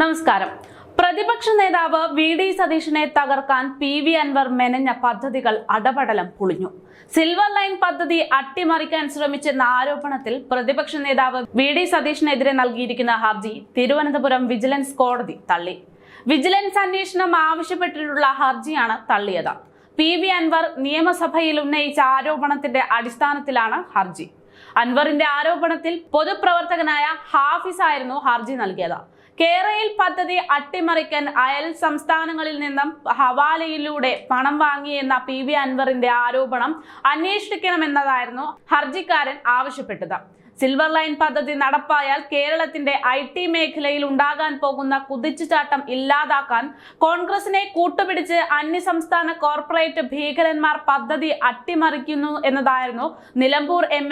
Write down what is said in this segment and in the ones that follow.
നമസ്കാരം. പ്രതിപക്ഷ നേതാവ് വി ഡി സതീഷിനെ തകർക്കാൻ പി വി അൻവർ മെനഞ്ഞ പദ്ധതികൾ അടപടലം പൊളിഞ്ഞു. സിൽവർ ലൈൻ പദ്ധതി അട്ടിമറിക്കാൻ ശ്രമിച്ചെന്ന ആരോപണത്തിൽ പ്രതിപക്ഷ നേതാവ് വി ഡി സതീഷിനെതിരെ നൽകിയിരിക്കുന്ന ഹർജി തിരുവനന്തപുരം വിജിലൻസ് കോടതി തള്ളി. വിജിലൻസ് അന്വേഷണം ആവശ്യപ്പെട്ടിട്ടുള്ള ഹർജിയാണ് തള്ളിയത്. പി വി അൻവർ നിയമസഭയിൽ ഉന്നയിച്ച ആരോപണത്തിന്റെ അടിസ്ഥാനത്തിലാണ് ഹർജി. അൻവറിന്റെ ആരോപണത്തിൽ പൊതുപ്രവർത്തകനായ ഹാഫിസ് ആയിരുന്നു ഹർജി നൽകിയത്. കേരയിൽ പദ്ധതി അട്ടിമറിക്കാൻ അയൽ സംസ്ഥാനങ്ങളിൽ നിന്നും ഹവാലയിലൂടെ പണം വാങ്ങിയെന്ന പി വി അൻവറിന്റെ ആരോപണം അന്വേഷിക്കണമെന്നതായിരുന്നു ഹർജിക്കാരൻ ആവശ്യപ്പെട്ടത്. സിൽവർ ലൈൻ പദ്ധതി നടപ്പായാൽ കേരളത്തിന്റെ ഐ ടി മേഖലയിൽ ഉണ്ടാകാൻ പോകുന്ന കുതിച്ചുചാട്ടം ഇല്ലാതാക്കാൻ കോൺഗ്രസിനെ കൂട്ടുപിടിച്ച് അന്യസംസ്ഥാന കോർപ്പറേറ്റ് ഭീകരന്മാർ പദ്ധതി അട്ടിമറിക്കുന്നു എന്നതായിരുന്നു നിലമ്പൂർ എം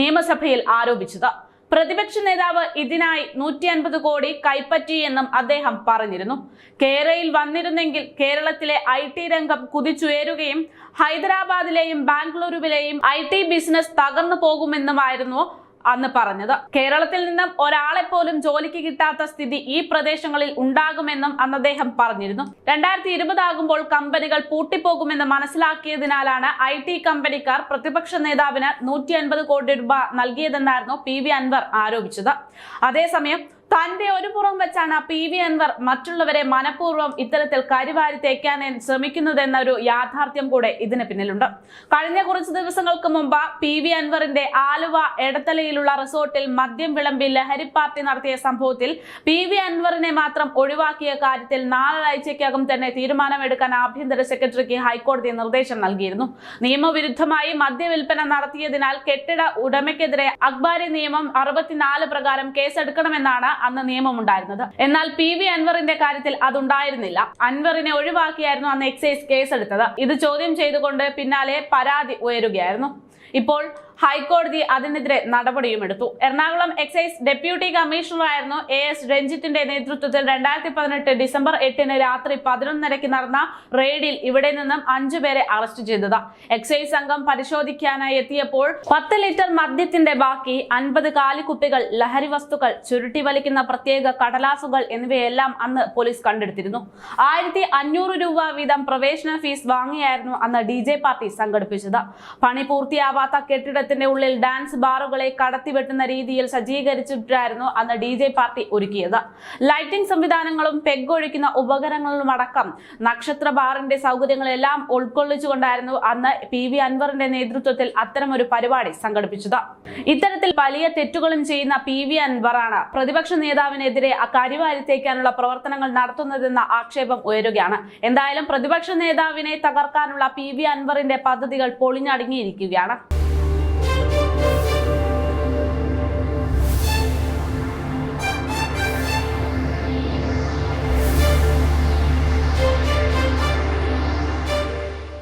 നിയമസഭയിൽ ആരോപിച്ചത്. പ്രതിപക്ഷ നേതാവ് ഇതിനായി നൂറ്റി അൻപത് കോടി കൈപ്പറ്റിയെന്നും അദ്ദേഹം പറഞ്ഞിരുന്നു. കേരളയിൽ വന്നിരുന്നെങ്കിൽ കേരളത്തിലെ ഐ ടി രംഗം കുതിച്ചുയരുകയും ഹൈദരാബാദിലെയും ബാംഗ്ലൂരുവിലെയും ഐ ടി ബിസിനസ് തകർന്നു പോകുമെന്നുമായിരുന്നു അന്ന് പറഞ്ഞത്. കേരളത്തിൽ നിന്നും ഒരാളെ പോലും ജോലിക്ക് കിട്ടാത്ത സ്ഥിതി ഈ പ്രദേശങ്ങളിൽ ഉണ്ടാകുമെന്നും അന്ന് അദ്ദേഹം പറഞ്ഞിരുന്നു. രണ്ടായിരത്തി ഇരുപതാകുമ്പോൾ കമ്പനികൾ പൂട്ടിപ്പോകുമെന്ന് മനസ്സിലാക്കിയതിനാലാണ് ഐ ടി കമ്പനിക്കാർ പ്രതിപക്ഷ നേതാവിന് നൂറ്റി അൻപത് കോടി രൂപ നൽകിയതെന്നായിരുന്നു പി വി അൻവർ ആരോപിച്ചത്. അതേസമയം തന്റെ ഒരു പുറം വെച്ചാണ് പി വി അൻവർ മറ്റുള്ളവരെ മനഃപൂർവം ഇത്തരത്തിൽ കരിവാരി തേക്കാൻ ശ്രമിക്കുന്നതെന്നൊരു യാഥാർത്ഥ്യം കൂടെ ഇതിന് പിന്നിലുണ്ട്. കഴിഞ്ഞ കുറച്ച് ദിവസങ്ങൾക്ക് മുമ്പ് പി വി അൻവറിന്റെ ആലുവ എടത്തലയിലുള്ള റിസോർട്ടിൽ മദ്യം വിളമ്പി ലഹരി പാർട്ടി നടത്തിയ സംഭവത്തിൽ പി വി അൻവറിനെ മാത്രം ഒഴിവാക്കിയ കാര്യത്തിൽ നാലാഴ്ചയ്ക്കകം തന്നെ തീരുമാനമെടുക്കാൻ ആഭ്യന്തര സെക്രട്ടറിക്ക് ഹൈക്കോടതി നിർദ്ദേശം നൽകിയിരുന്നു. നിയമവിരുദ്ധമായി മദ്യവിൽപ്പന നടത്തിയതിനാൽ കെട്ടിട ഉടമയ്ക്കെതിരെ അക്ബാരി നിയമം അറുപത്തിനാല് പ്രകാരം കേസെടുക്കണമെന്നാണ് അന്ന് നിയമമുണ്ടായിരുന്നത്. എന്നാൽ പി വി അൻവറിന്റെ കാര്യത്തിൽ അതുണ്ടായിരുന്നില്ല. അൻവറിനെ ഒഴിവാക്കിയായിരുന്നു അന്ന് എക്സൈസ് കേസ് കേസെടുത്തത്. ഇത് ചോദ്യം ചെയ്തുകൊണ്ട് പിന്നാലെ പരാതി ഉയരുകയായിരുന്നു. ഇപ്പോൾ ഹൈക്കോടതി അതിനെതിരെ നടപടിയും എടുത്തു. എറണാകുളം എക്സൈസ് ഡെപ്യൂട്ടി കമ്മീഷണറായിരുന്നു എ എസ് രഞ്ജിത്തിന്റെ നേതൃത്വത്തിൽ രണ്ടായിരത്തി പതിനെട്ട് ഡിസംബർ എട്ടിന് രാത്രി പതിനൊന്നരയ്ക്ക് നടന്ന റെയ്ഡിൽ ഇവിടെ നിന്നും അഞ്ചുപേരെ അറസ്റ്റ് ചെയ്തത്. എക്സൈസ് സംഘം പരിശോധിക്കാനായി എത്തിയപ്പോൾ പത്ത് ലിറ്റർ മദ്യത്തിന്റെ ബാക്കി അൻപത് കാലിക്കുപ്പികൾ ലഹരി വസ്തുക്കൾ ചുരുട്ടി വലിക്കുന്ന പ്രത്യേക കടലാസുകൾ എന്നിവയെല്ലാം അന്ന് പോലീസ് കണ്ടെടുത്തിരുന്നു. ആയിരത്തി അഞ്ഞൂറ് രൂപ വീതം പ്രവേശന ഫീസ് വാങ്ങിയായിരുന്നു അന്ന് ഡി പാർട്ടി സംഘടിപ്പിച്ചത്. പണി പൂർത്തിയാവാത്ത കെട്ടിടത്തിന്റെ ഉള്ളിൽ ഡാൻസ് ബാറുകളെ കടത്തിവെട്ടുന്ന രീതിയിൽ സജ്ജീകരിച്ചിട്ടായിരുന്നു അന്ന് ഡി ജെ പാർട്ടി ഒരുക്കിയത്. ലൈറ്റിംഗ് സംവിധാനങ്ങളും പെഗ് ഒഴിക്കുന്ന ഉപകരണങ്ങളും അടക്കം നക്ഷത്ര ബാറിന്റെ സൗകര്യങ്ങളെല്ലാം ഉൾക്കൊള്ളിച്ചുകൊണ്ടായിരുന്നു അന്ന് പി വി അൻവറിന്റെ നേതൃത്വത്തിൽ അത്തരമൊരു പരിപാടി സംഘടിപ്പിച്ചത്. ഇത്തരത്തിൽ വലിയ തെറ്റുകളും ചെയ്യുന്ന പി വി അൻവറാണ് പ്രതിപക്ഷ നേതാവിനെതിരെ കരിവാരിത്തേക്കാനുള്ള പ്രവർത്തനങ്ങൾ നടത്തുന്നതെന്ന ആക്ഷേപം ഉയരുകയാണ്. എന്തായാലും പ്രതിപക്ഷ നേതാവിനെ തകർക്കാനുള്ള പി വി അൻവറിന്റെ പദ്ധതികൾ പൊളിഞ്ഞടങ്ങിയിരിക്കുകയാണ്.